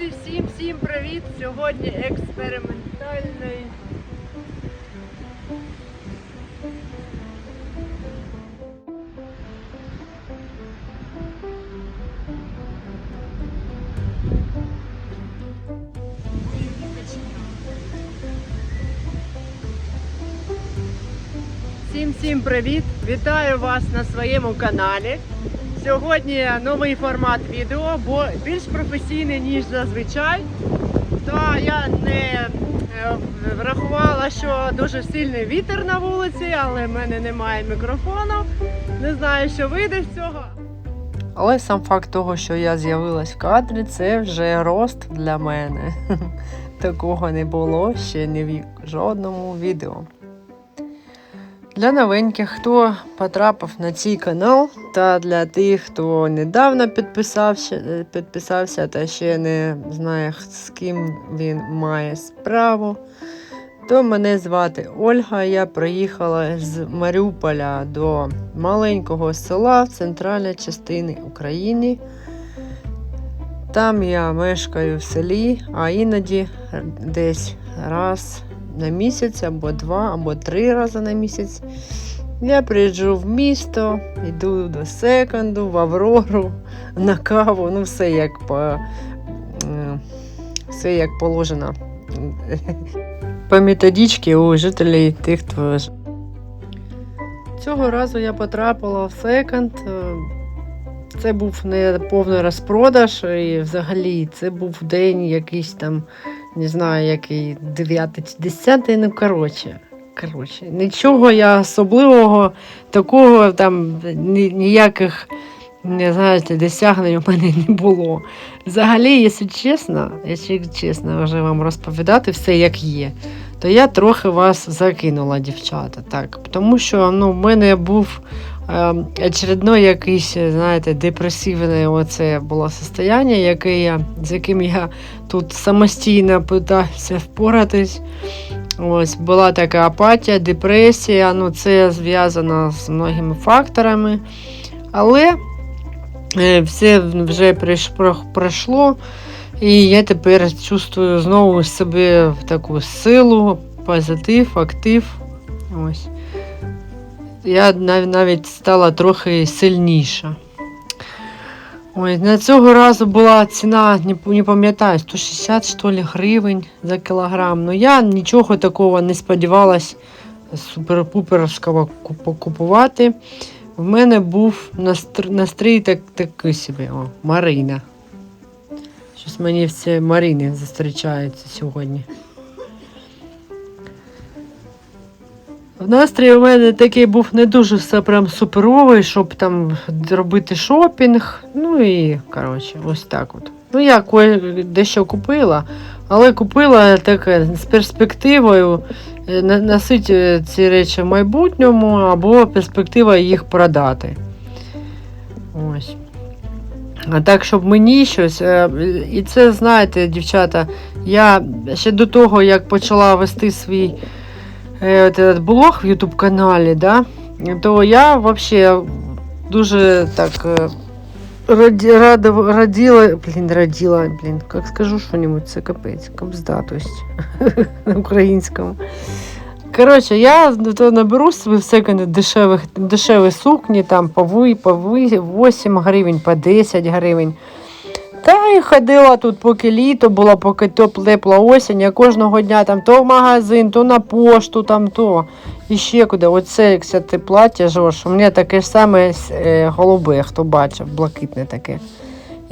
Друзі, всім всім привіт! Сьогодні експериментальний. Всім всім привіт! Вітаю вас на своєму каналі. Сьогодні новий формат відео, бо більш професійний, ніж зазвичай. Та я не е, врахувала, що дуже сильний вітер на вулиці, але в мене немає мікрофону. Не знаю, що вийде з цього. Але сам факт того, що я з'явилась в кадрі, це вже рост для мене. Такого не було ще ні в жодному відео. Для новеньких, хто потрапив на цей канал, та для тих, хто недавно підписався, е, підписався та ще не знає, з ким він має справу, то мене звати Ольга. Я приїхала з Маріуполя до маленького села в центральній частині України. Там я мешкаю в селі, а іноді десь раз на місяць, або два, або три рази на місяць. Я приїжджу в місто, йду до секонду, в Аврору, на каву, ну все як по е, все як положено. По методичці у жителів тих, хто Цього разу я потрапила в секонд. е, Це був не повний розпродаж, і взагалі це був день якийсь там не знаю, який 9 чи 10, ну коротше. Коротше, нічого я особливого, такого там ні- ніяких не знаєте, досягнень у мене не було. Взагалі, якщо чесно, якщо чесно вже вам розповідати все як є, то я трохи вас закинула, дівчата. Так, тому що ну, в мене був е, очередной якийсь, знаєте, депресивне оце було состояння, яке я, з яким я тут самостійно питався впоратись. Ось була така апатія, депресія. Ну, це зв'язано з многими факторами. Але е, все вже пройшло, і я тепер чувствую знову себе в таку силу, позитив, актив. Ось. Я нав- навіть стала трохи сильніша. Ой, на цього разу була ціна, не, пам'ятаю, 160 що ли, гривень за кілограм. Ну я нічого такого не сподівалась супер-пуперського куп- купувати. В мене був настр- настрій так, такий собі, о, Марина. Щось мені всі Марини зустрічаються сьогодні. Настрій у мене такий був не дуже все прям суперовий, щоб там робити шопінг. Ну і коротше, ось так от. Ну, я дещо купила, але купила таке з перспективою е, носити ці речі в майбутньому або перспектива їх продати. Ось. А так, щоб мені щось. е, І це, знаєте, дівчата, я ще до того, як почала вести свій е, этот блог в YouTube каналі, да, то я вообще дуже так е, раді, рада, раділа, блін, раділа, блін, як скажу що-нибудь, це капець, кобзда, на українському. Коротше, я то наберу собі в секонди дешевих, дешеві сукні, там по, ви, 8 гривень, по 10 гривень. Й ходила тут, поки літо було, поки теп- тепла осінь, я кожного дня там то в магазин, то на пошту, там то. І ще куди. Оце, кстати, плаття Жош, у мене таке ж саме е, голубе, хто бачив, блакитне таке.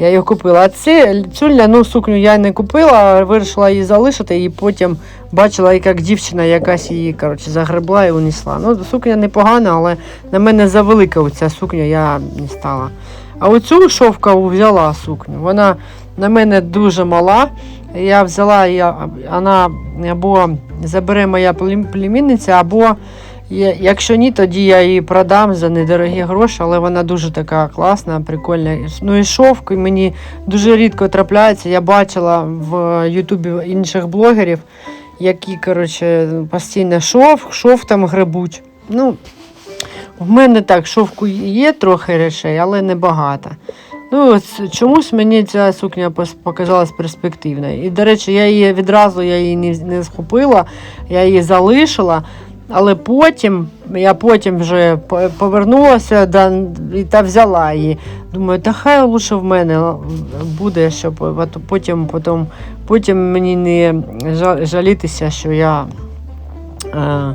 Я його купила. А це, цю ляну сукню я не купила, вирішила її залишити і потім бачила, як дівчина якась її коротше, загребла і унесла. Ну, сукня непогана, але на мене завелика оця сукня, я не стала. А оцю шовкову взяла сукню. Вона на мене дуже мала. Я взяла її, вона або забере моя племінниця, або якщо ні, тоді я її продам за недорогі гроші, але вона дуже така класна, прикольна. Ну і шовк мені дуже рідко трапляється. Я бачила в Ютубі інших блогерів, які коротше, постійно шов, шов там гребуть. Ну, в мене так, шовку є трохи речей, але не багато. Ну, ось чомусь мені ця сукня показалась перспективною. І, до речі, я її відразу я її не, не схопила, я її залишила. Але потім, я потім вже повернулася да, і та взяла її. Думаю, та хай лучше в мене буде, щоб от потім, потім, потім мені не жалітися, що я, е,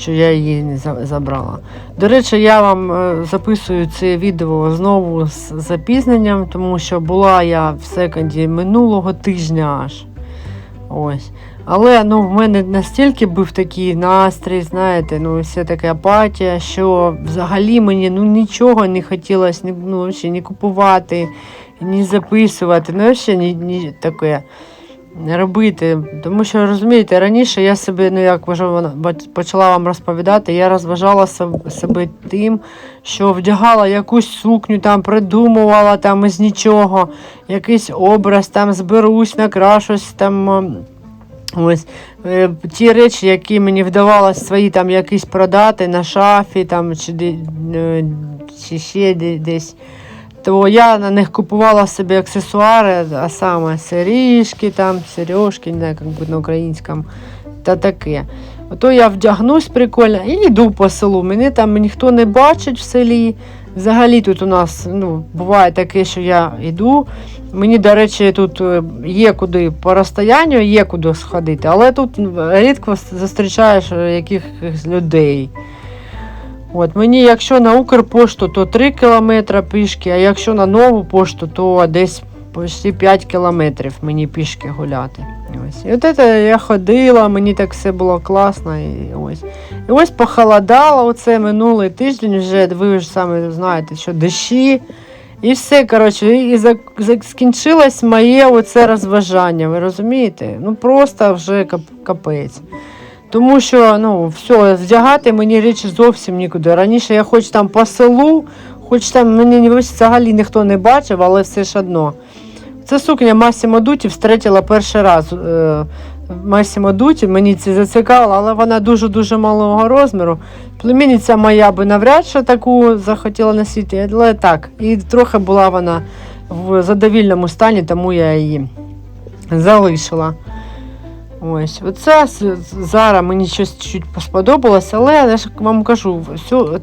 що я її не забрала. До речі, я вам е, записую це відео знову з запізненням, тому що була я в секонді минулого тижня аж. Ось. Але ну, в мене настільки був такий настрій, знаєте, ну вся така апатія, що взагалі мені ну, нічого не хотілося ні, ну, ні купувати, ні записувати, ну взагалі ні, ні таке робити. Тому що розумієте, раніше я себе, ну як вже почала вам розповідати, я розважала себе тим, що вдягала якусь сукню, там придумувала там із нічого, якийсь образ, там зберусь, накрашусь там. Ось е, ті речі, які мені вдавалося свої там якісь продати на шафі там, чи, е, чи ще десь, то я на них купувала собі аксесуари, а саме сережки, там, сережки, не знаю, як буде на українському, та таке. Ото я вдягнусь прикольно і йду по селу. Мене там ніхто не бачить в селі. Взагалі тут у нас ну, буває таке, що я йду. Мені, до речі, тут е, є куди по розстоянню, є куди сходити, але тут рідко зустрічаєш е, якихось людей. От, мені, якщо на Укрпошту, то 3 кілометри пішки, а якщо на нову пошту, то десь почти 5 кілометрів мені пішки гуляти. Ось. І от це я ходила, мені так все було класно. І ось, і ось похолодало оце минулий тиждень, вже ви ж самі знаєте, що дощі. І все, коротше, і за, за, моє оце розважання, ви розумієте? Ну просто вже кап, капець. Тому що ну, все, вдягати мені речі зовсім нікуди. Раніше я хоч там по селу, хоч там мені взагалі ніхто не бачив, але все ж одно. Це сукня Масімо Дуті встретила перший раз. Е, Масімо Дуті, мені це зацікавило, але вона дуже-дуже малого розміру. Племінниця моя би навряд чи таку захотіла носити, але так. І трохи була вона в задовільному стані, тому я її залишила. Ось, оце зараз мені щось чуть сподобалось, але я ж вам кажу,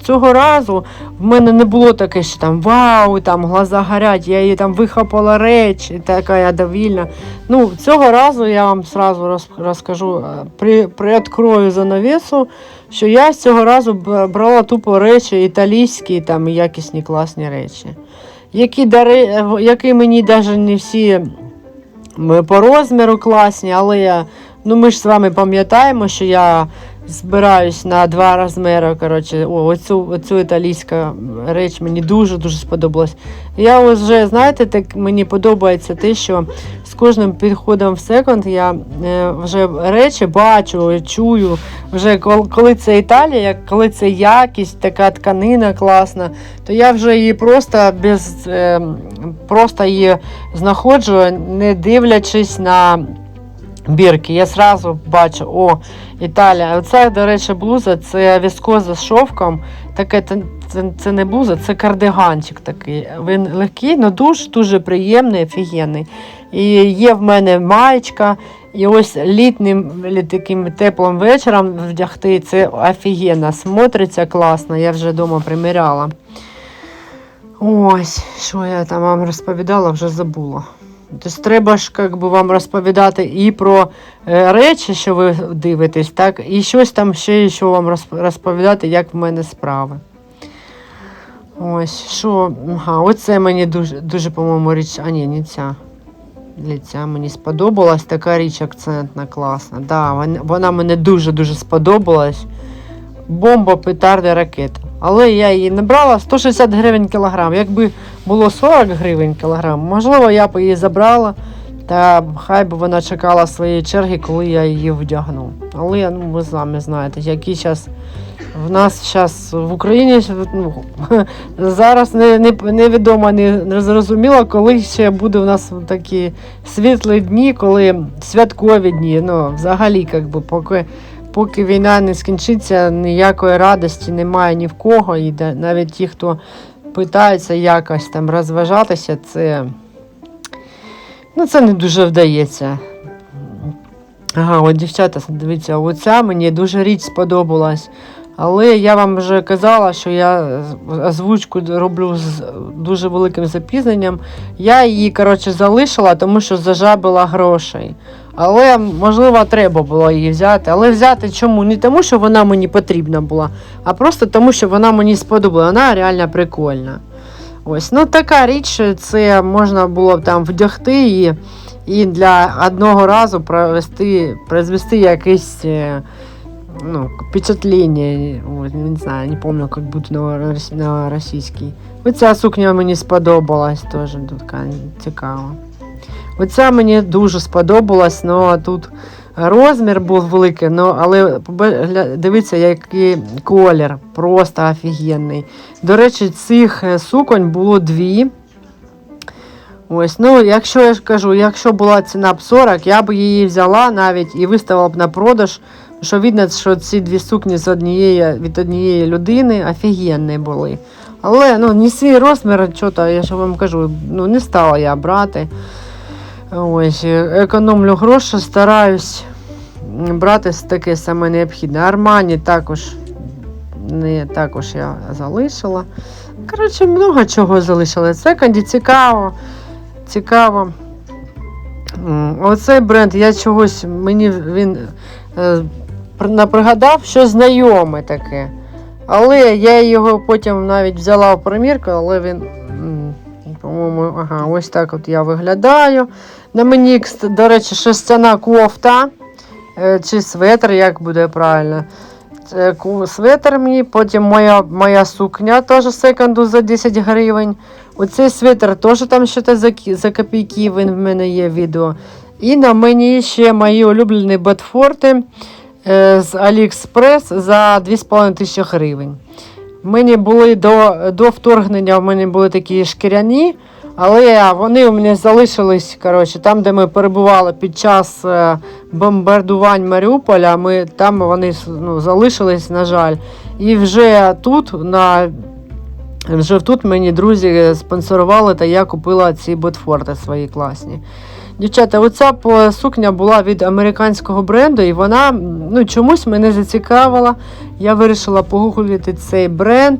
цього разу в мене не було таке, що там вау, там глаза горять, я її там вихопала речі, така я довільна. Ну, цього разу я вам сразу розкажу, е, при, приоткрою занавесу, що я з цього разу брала тупо речі італійські, там якісні класні речі, які, дари, які мені навіть не всі по розміру класні, але я, ну ми ж з вами пам'ятаємо, що я збираюсь на два розміри. Коротше, о, оцю, оцю італійська реч мені дуже-дуже сподобалась. Я вже, знаєте, так мені подобається те, що з кожним підходом в секонд я е, вже речі бачу, чую. Вже коли це Італія, коли це якість, така тканина класна, то я вже її просто без е, просто її знаходжу, не дивлячись на бірки. Я зразу бачу, о, Італія. Оце, до речі, блуза, це віскоза з шовком. Таке це, це, не блуза, це кардиганчик такий. Він легкий, але дуже-дуже приємний, офігенний. І є в мене маєчка. І ось літнім таким теплим вечором вдягти це офігенно смотриться класно. Я вже вдома приміряла. Ось, що я там вам розповідала, вже забула. Тобто треба ж як би, вам розповідати і про е, речі, що ви дивитесь, так, і щось там ще що вам розповідати, як в мене справи. Ось, що, ага, оце мені дуже, дуже по-моєму, річ, а ні, не ця. Для мені сподобалась така річ акцентна, класна. Да, вона мені дуже-дуже сподобалась. Бомба, петарда, ракета. Але я її не брала 160 гривень кілограм. Якби було 40 гривень кілограм, можливо, я б її забрала. Та хай би вона чекала своєї черги, коли я її вдягну. Але ну, ви самі знаєте, які зараз в нас зараз в Україні ну, зараз не, не, невідомо, не, не зрозуміло, коли ще буде у нас такі світлі дні, коли святкові дні. Ну, взагалі, як би, поки, поки війна не скінчиться, ніякої радості немає ні в кого. І навіть ті, хто питаються якось там розважатися, це, ну, це не дуже вдається. Ага, от дівчата, дивіться, оця мені дуже річ сподобалась. Але я вам вже казала, що я озвучку роблю з дуже великим запізненням. Я її, коротше, залишила, тому що зажабила грошей. Але, можливо, треба було її взяти. Але взяти чому? Не тому, що вона мені потрібна була, а просто тому, що вона мені сподобала. Вона реально прикольна. Ось, ну така річ, це можна було б там вдягти її і для одного разу провести, произвести якесь е, ну, впечатлення. Не знаю, не пам'ятаю, як буде на, на російській. Оця сукня мені сподобалась теж така цікава. Оця мені дуже сподобалась, але тут розмір був великий, ну, але дивіться, який колір, просто офігенний. До речі, цих е, суконь було дві. Ось, ну, якщо я ж кажу, якщо була ціна б 40, я б її взяла навіть і виставила б на продаж. Що видно, що ці дві сукні з однієї, від однієї людини офігенні були. Але ну, не свій розмір, що то, я ж вам кажу, ну, не стала я брати. Ось, е, економлю гроші, стараюсь брати таке саме необхідне. Армані також, не, також я залишила. Коротше, много чого залишила. Секонді цікаво. Цікаво. Оцей бренд, я чогось, мені він е, при- напригадав, що знайоме таке. Але я його потім навіть взяла в примірку, але він, по-моєму, ага, ось так от я виглядаю. На мені, до речі, шерстяна кофта е, чи светр, як буде правильно. Светр мені, потім моя, моя сукня теж секонду за 10 гривень. Оцей свитер теж там щось за, за копійки, він в мене є відео. І на мені ще мої улюблені ботфорти е, з AliExpress за 2,5 тисячі гривень. В Мені були до, до вторгнення в мене були такі шкіряні, але вони у мене залишились коротше, там, де ми перебували під час е, бомбардувань Маріуполя. Ми, там вони ну, залишились, на жаль. І вже тут на вже тут мені друзі спонсорували, та я купила ці ботфорти свої класні. Дівчата, оця сукня була від американського бренду, і вона ну, чомусь мене зацікавила. Я вирішила погуглити цей бренд.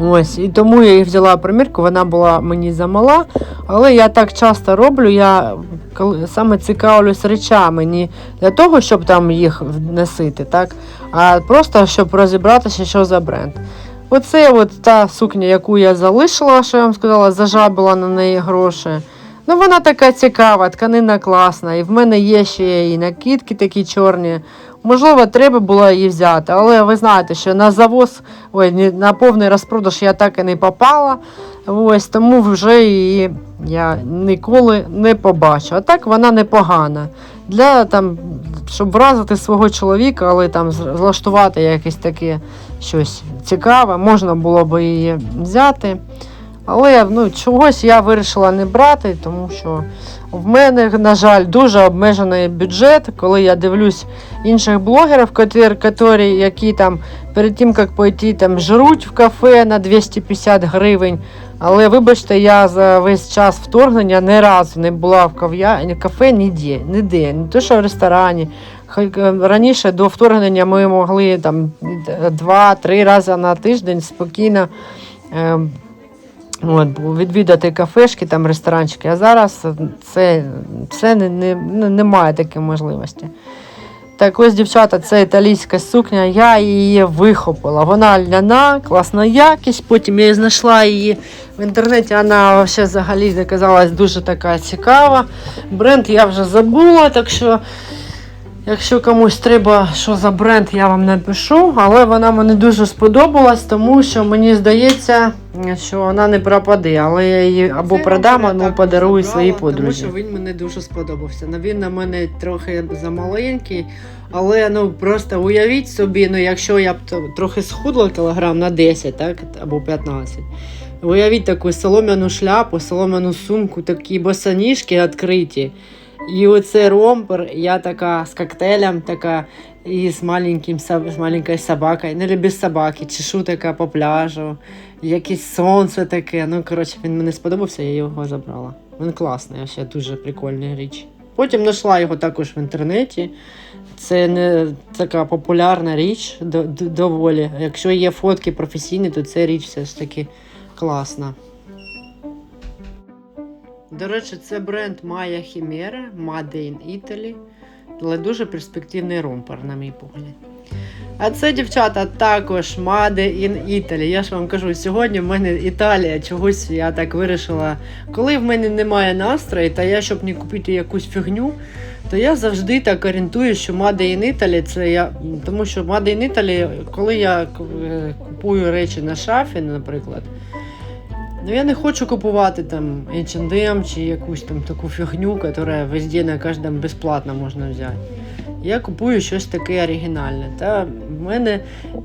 Ось, і тому я їх взяла примірку, вона була мені замала. Але я так часто роблю, я саме цікавлюсь речами, не для того, щоб там їх носити, так? а просто щоб розібратися, що за бренд. Оце от та сукня, яку я залишила, що я вам сказала, зажабила на неї гроші. Ну, вона така цікава, тканина класна. І в мене є ще і накидки такі чорні. Можливо, треба було її взяти, але ви знаєте, що на завоз, ой, на повний розпродаж я так і не попала. Ось, тому вже її я ніколи не побачу. А так вона непогана. Для там, щоб вразити свого чоловіка, але там з- влаштувати якесь таке щось цікаве, можна було б її взяти. Але ну, чогось я вирішила не брати, тому що в мене, на жаль, дуже обмежений бюджет, коли я дивлюсь інших блогерів, котрі, які там перед тим, як пойти, там жруть в кафе на 250 гривень. Але вибачте, я за весь час вторгнення ні разу не була в кав'я... кафе ніде, ніде, не то, що в ресторані. Е, Раніше до вторгнення ми могли там два-три рази на тиждень спокійно. От, відвідати кафешки, там ресторанчики, а зараз це, це не, не, не, немає такої можливості. Так ось, дівчата, це італійська сукня, я її вихопила. Вона ляна, класна якість. Потім я знайшла її в інтернеті, вона взагалі оказалась дуже така цікава. Бренд я вже забула, так що. Якщо комусь треба, що за бренд, я вам напишу, але вона мені дуже сподобалась, тому що мені здається, що вона не пропаде, але я її або Цей продам, або подарую забрала, своїй тому що він мені дуже сподобався. Ну, він на мене трохи замаленький, але ну просто уявіть собі, ну якщо я б трохи схудла кілограм на 10, так, або 15. Уявіть таку солом'яну шляпу, солом'яну сумку, такі босоніжки відкриті. І оце ромпер, я така з коктейлем, така і з маленьким з маленькою собакою, не без собаки, чешу така по пляжу, якесь сонце таке. Ну, коротше, він мені сподобався, я його забрала. Він класний, ще дуже прикольна річ. Потім знайшла його також в інтернеті. Це не така популярна річ до- до- доволі. Якщо є фотки професійні, то ця річ все ж таки класна. До речі, це бренд Maya Chimera, Made in Italy, але дуже перспективний ромпер, на мій погляд. А це, дівчата, також Made in Italy. Я ж вам кажу, сьогодні в мене Італія, чогось я так вирішила. Коли в мене немає настрою, та я, щоб не купити якусь фігню, то я завжди так орієнтую, що Made in Italy це я. Тому що Made in Italy, коли я е, купую речі на шафі, наприклад. Ну, я не хочу купувати там H&M чи якусь там таку фігню, яка везде на кожному безплатно можна взяти. Я купую щось таке оригінальне. Та в мене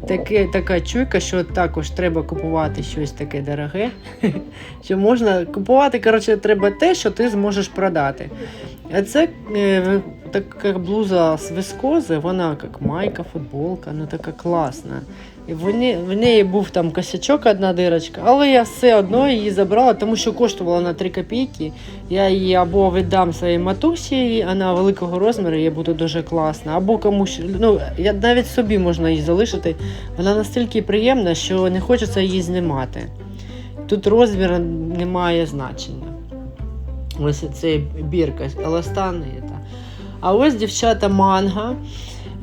таке, така чуйка, що також треба купувати щось таке дороге. Що можна купувати, коротше, треба те, що ти зможеш продати. А це е, така блуза з вискози, вона як майка, футболка, ну така класна. І в, в неї був там косячок, одна дирочка, але я все одно її забрала, тому що коштувала на 3 копійки. Я її або віддам своїй матусі, вона великого розміру, їй буде дуже класна, або комусь. Ну, я навіть собі можна її залишити. Вона настільки приємна, що не хочеться її знімати. Тут розмір не має значення. Ось це бірка, еластан. А ось дівчата манга.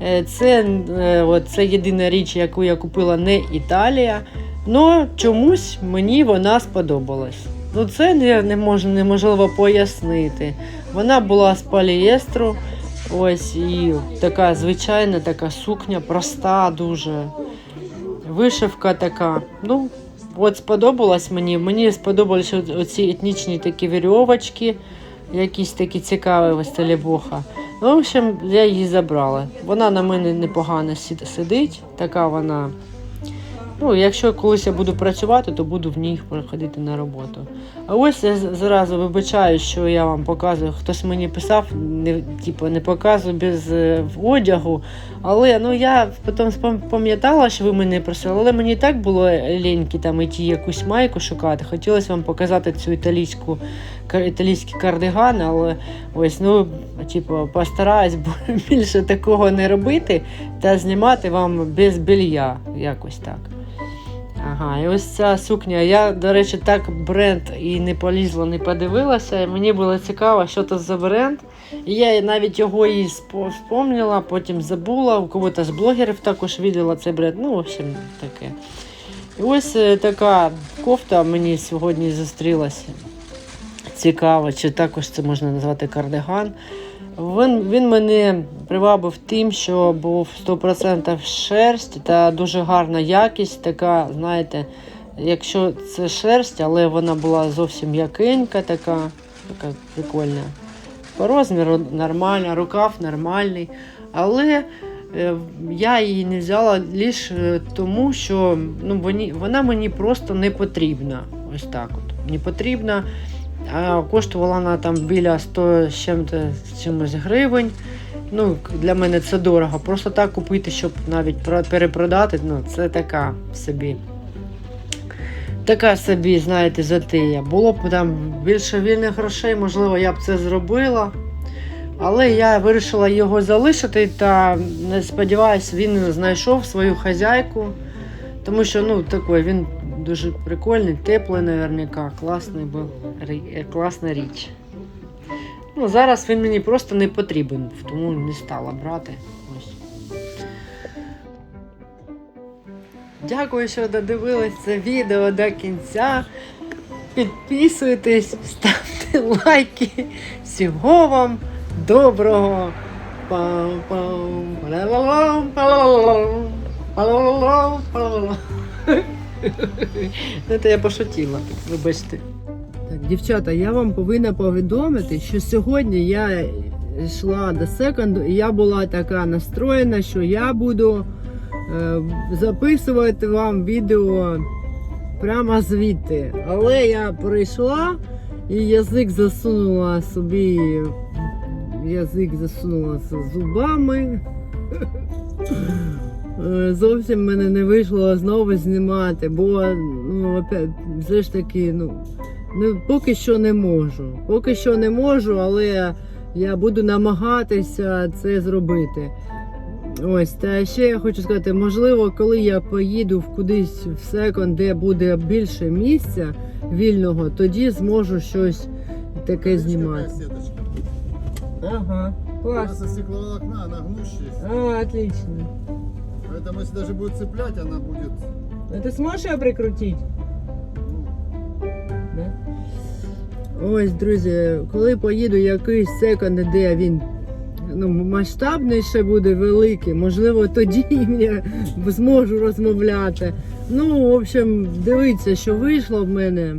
Е, Це, е, от, це єдина річ, яку я купила не Італія. але чомусь мені вона сподобалась. Ну, це не, мож, неможливо пояснити. Вона була з полієстру. Ось і така звичайна така сукня, проста дуже. Вишивка така. Ну, от сподобалась мені. Мені сподобалися оці етнічні такі вірьовочки, якісь такі цікаві в стилі боха. Ну, в общем, я її забрала. Вона на мене непогано сидить, така вона. Ну, якщо колись я буду працювати, то буду в ній приходити на роботу. А ось я зразу вибачаю, що я вам показую. Хтось мені писав, не, типу, не показую без е, одягу. Але ну, я потім пам'ятала, що ви мене просили, але мені так було ліньки там іти якусь майку шукати. Хотілося вам показати цю італійську, італійський кардиган, але ось, ну, типу, постараюсь більше такого не робити та знімати вам без белья, якось так. Ага, і ось ця сукня. Я, до речі, так бренд і не полізла, не подивилася. Мені було цікаво, що це за бренд. І я навіть його і спо- вспомнила, потім забула. У кого-то з блогерів також виділа цей бренд. Ну, в общем, таке. І ось е, така кофта мені сьогодні зустрілася. Цікаво, чи також це можна назвати кардиган. Він, він мене привабив тим, що був 100% шерсть та дуже гарна якість, така, знаєте, якщо це шерсть, але вона була зовсім м'якенька, така, така прикольна. По розміру нормальна, рукав нормальний. Але е, я її не взяла лише тому, що ну, вона мені просто не потрібна. Ось так от. Не потрібна. Коштувала вона там біля 100 з чимось гривень. Ну, для мене це дорого. Просто так купити, щоб навіть перепродати, ну, це така собі. Така собі, знаєте, затия. Було б там більше вільних грошей, можливо, я б це зробила. Але я вирішила його залишити та не сподіваюся, він знайшов свою хазяйку. Тому що ну, такий, він дуже прикольний, теплий, наверняка, класний був, е, класна річ. Ну, зараз він мені просто не потрібен, тому не стала брати. Дякую, що додивились це відео до кінця. Підписуйтесь, ставте лайки. Всього вам доброго. Пам-пам, це я пошутіла, вибачте. Так, дівчата, я вам повинна повідомити, що сьогодні я йшла до секонду, і я була така настроєна, що я буду е, записувати вам відео прямо звідти. Але я прийшла і язик засунула собі. Язик засунула зубами. Е, Зовсім мене не вийшло знову знімати, бо ну, опять, все ж таки, ну, ну, поки що не можу. Поки що не можу, але я буду намагатися це зробити. Ось, та ще я хочу сказати, можливо, коли я поїду в кудись в секонд, де буде більше місця вільного, тоді зможу щось таке знімати. Ага, Она со стекловолокна, она гнущаяся. А, отлично. Поэтому если даже будет цеплять, она будет... А ти зможеш його прикрутити? ну, Ось, друзі, коли поїду якийсь секонд, де він ну, масштабніше буде великий, можливо, тоді я зможу розмовляти. Ну, в общем, дивіться, що вийшло в мене.